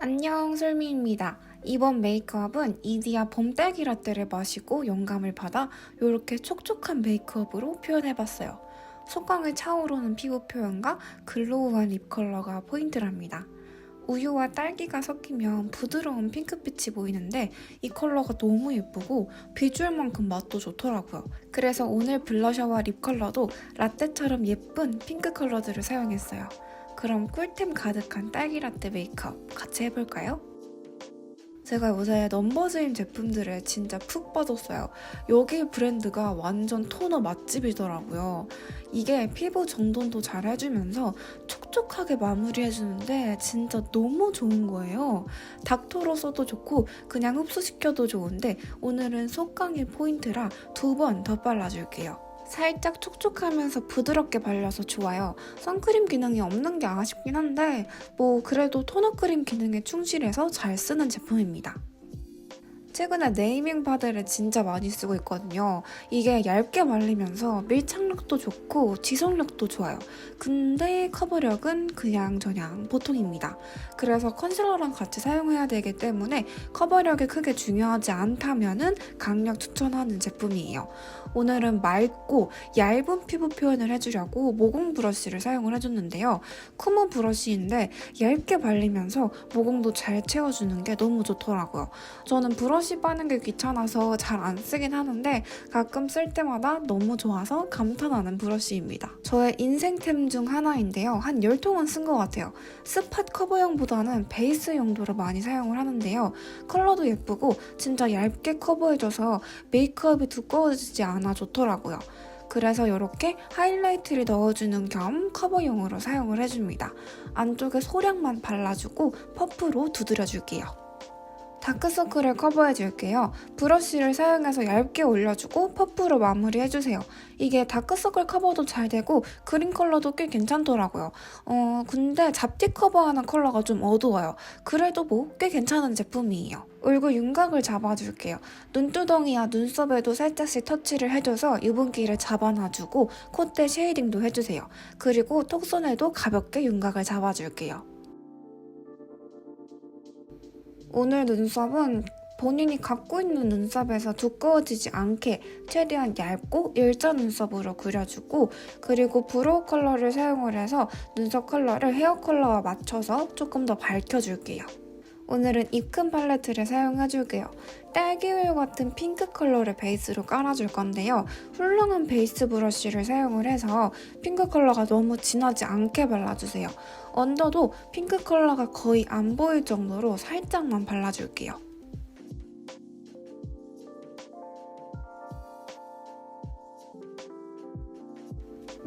안녕 솔미입니다. 이번 메이크업은 이디야 봄 딸기 라떼를 마시고 영감을 받아 이렇게 촉촉한 메이크업으로 표현해봤어요. 속광을 차오르는 피부 표현과 글로우한 립 컬러가 포인트랍니다. 우유와 딸기가 섞이면 부드러운 핑크빛이 보이는데 이 컬러가 너무 예쁘고 비주얼만큼 맛도 좋더라고요. 그래서 오늘 블러셔와 립 컬러도 라떼처럼 예쁜 핑크 컬러들을 사용했어요. 그럼 꿀템 가득한 딸기 라떼 메이크업 같이 해볼까요? 제가 요새 넘버즈임 제품들을 진짜 푹 빠졌어요. 여기 브랜드가 완전 토너 맛집이더라고요. 이게 피부 정돈도 잘 해주면서 촉촉하게 마무리해주는데 진짜 너무 좋은 거예요. 닥터로 써도 좋고 그냥 흡수시켜도 좋은데 오늘은 속광이 포인트라 두 번 더 발라줄게요. 살짝 촉촉하면서 부드럽게 발려서 좋아요. 선크림 기능이 없는 게 아쉽긴 한데 뭐 그래도 토너 크림 기능에 충실해서 잘 쓰는 제품입니다. 최근에 네이밍 파드를 진짜 많이 쓰고 있거든요. 이게 얇게 말리면서 밀착력도 좋고 지속력도 좋아요. 근데 커버력은 그냥 저냥 보통입니다. 그래서 컨실러랑 같이 사용해야 되기 때문에 커버력이 크게 중요하지 않다면은 강력 추천하는 제품이에요. 오늘은 맑고 얇은 피부 표현을 해주려고 모공 브러쉬를 사용을 해줬는데요. 쿠모 브러쉬인데 얇게 발리면서 모공도 잘 채워주는 게 너무 좋더라고요. 저는 브러쉬 빠는 게 귀찮아서 잘 안 쓰긴 하는데 가끔 쓸 때마다 너무 좋아서 감탄하는 브러쉬입니다. 저의 인생템 중 하나인데요. 한 10통은 쓴 것 같아요. 스팟 커버용보다는 베이스 용도로 많이 사용을 하는데요. 컬러도 예쁘고 진짜 얇게 커버해줘서 메이크업이 두꺼워지지 않아 좋더라고요. 그래서 이렇게 하이라이트를 넣어주는 겸 커버용으로 사용을 해줍니다. 안쪽에 소량만 발라주고 퍼프로 두드려줄게요. 다크서클을 커버해 줄게요. 브러쉬를 사용해서 얇게 올려주고 퍼프로 마무리해주세요. 이게 다크서클 커버도 잘 되고 그린 컬러도 꽤 괜찮더라고요. 어, 근데 잡티 커버하는 컬러가 좀 어두워요. 그래도 뭐 꽤 괜찮은 제품이에요. 얼굴 윤곽을 잡아줄게요. 눈두덩이와 눈썹에도 살짝씩 터치를 해줘서 유분기를 잡아놔주고 콧대 쉐이딩도 해주세요. 그리고 턱선에도 가볍게 윤곽을 잡아줄게요. 오늘 눈썹은 본인이 갖고 있는 눈썹에서 두꺼워지지 않게 최대한 얇고 일자 눈썹으로 그려주고 그리고 브로우 컬러를 사용을 해서 눈썹 컬러를 헤어 컬러와 맞춰서 조금 더 밝혀줄게요. 오늘은 입큰 팔레트를 사용해줄게요. 딸기우유 같은 핑크 컬러를 베이스로 깔아줄 건데요. 훌륭한 베이스 브러쉬를 사용을 해서 핑크 컬러가 너무 진하지 않게 발라주세요. 언더도 핑크 컬러가 거의 안 보일 정도로 살짝만 발라줄게요.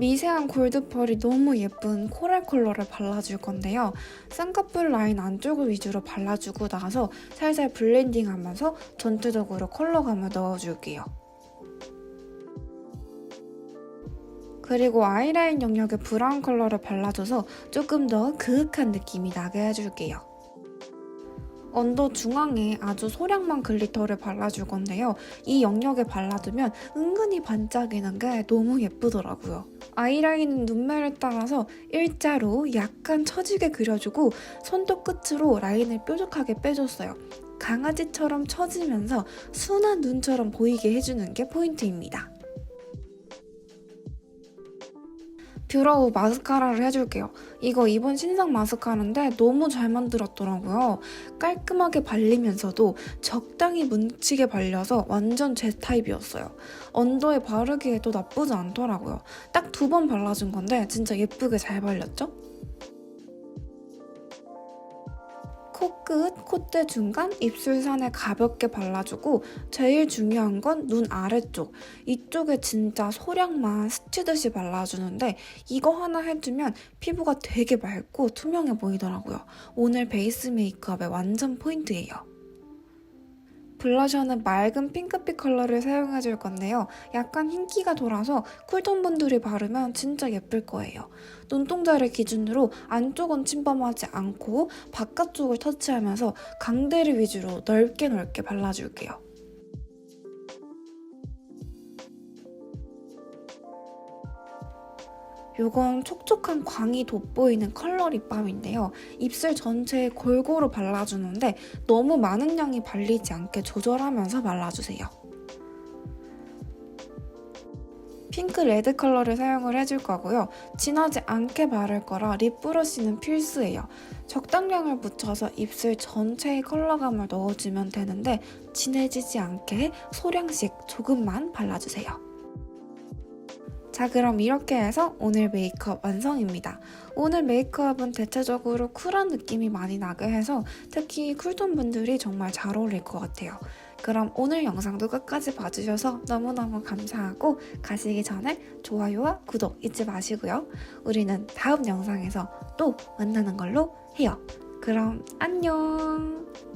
미세한 골드펄이 너무 예쁜 코랄 컬러를 발라줄 건데요. 쌍꺼풀 라인 안쪽을 위주로 발라주고 나서 살살 블렌딩하면서 전체적으로 컬러감을 넣어줄게요. 그리고 아이라인 영역에 브라운 컬러를 발라줘서 조금 더 그윽한 느낌이 나게 해줄게요. 언더 중앙에 아주 소량만 글리터를 발라줄 건데요. 이 영역에 발라두면 은근히 반짝이는 게 너무 예쁘더라고요. 아이라인은 눈매를 따라서 일자로 약간 처지게 그려주고 손톱 끝으로 라인을 뾰족하게 빼줬어요. 강아지처럼 처지면서 순한 눈처럼 보이게 해주는 게 포인트입니다. 뷰러우 마스카라를 해줄게요. 이거 이번 신상 마스카라인데 너무 잘 만들었더라고요. 깔끔하게 발리면서도 적당히 뭉치게 발려서 완전 제 타입이었어요. 언더에 바르기에도 나쁘지 않더라고요. 딱 두 번 발라준 건데 진짜 예쁘게 잘 발렸죠? 코끝, 콧대 중간, 입술산에 가볍게 발라주고 제일 중요한 건 눈 아래쪽 이쪽에 진짜 소량만 스치듯이 발라주는데 이거 하나 해주면 피부가 되게 맑고 투명해 보이더라고요. 오늘 베이스 메이크업의 완전 포인트예요. 블러셔는 맑은 핑크빛 컬러를 사용해 줄 건데요. 약간 흰기가 돌아서 쿨톤 분들이 바르면 진짜 예쁠 거예요. 눈동자를 기준으로 안쪽은 침범하지 않고 바깥쪽을 터치하면서 강대를 위주로 넓게 넓게 발라줄게요. 요건 촉촉한 광이 돋보이는 컬러 립밤인데요. 입술 전체에 골고루 발라주는데 너무 많은 양이 발리지 않게 조절하면서 발라주세요. 핑크 레드 컬러를 사용을 해줄 거고요. 진하지 않게 바를 거라 립 브러쉬는 필수예요. 적당량을 묻혀서 입술 전체에 컬러감을 넣어주면 되는데 진해지지 않게 소량씩 조금만 발라주세요. 자 그럼 이렇게 해서 오늘 메이크업 완성입니다. 오늘 메이크업은 대체적으로 쿨한 느낌이 많이 나게 해서 특히 쿨톤 분들이 정말 잘 어울릴 것 같아요. 그럼 오늘 영상도 끝까지 봐주셔서 너무너무 감사하고 가시기 전에 좋아요와 구독 잊지 마시고요. 우리는 다음 영상에서 또 만나는 걸로 해요. 그럼 안녕!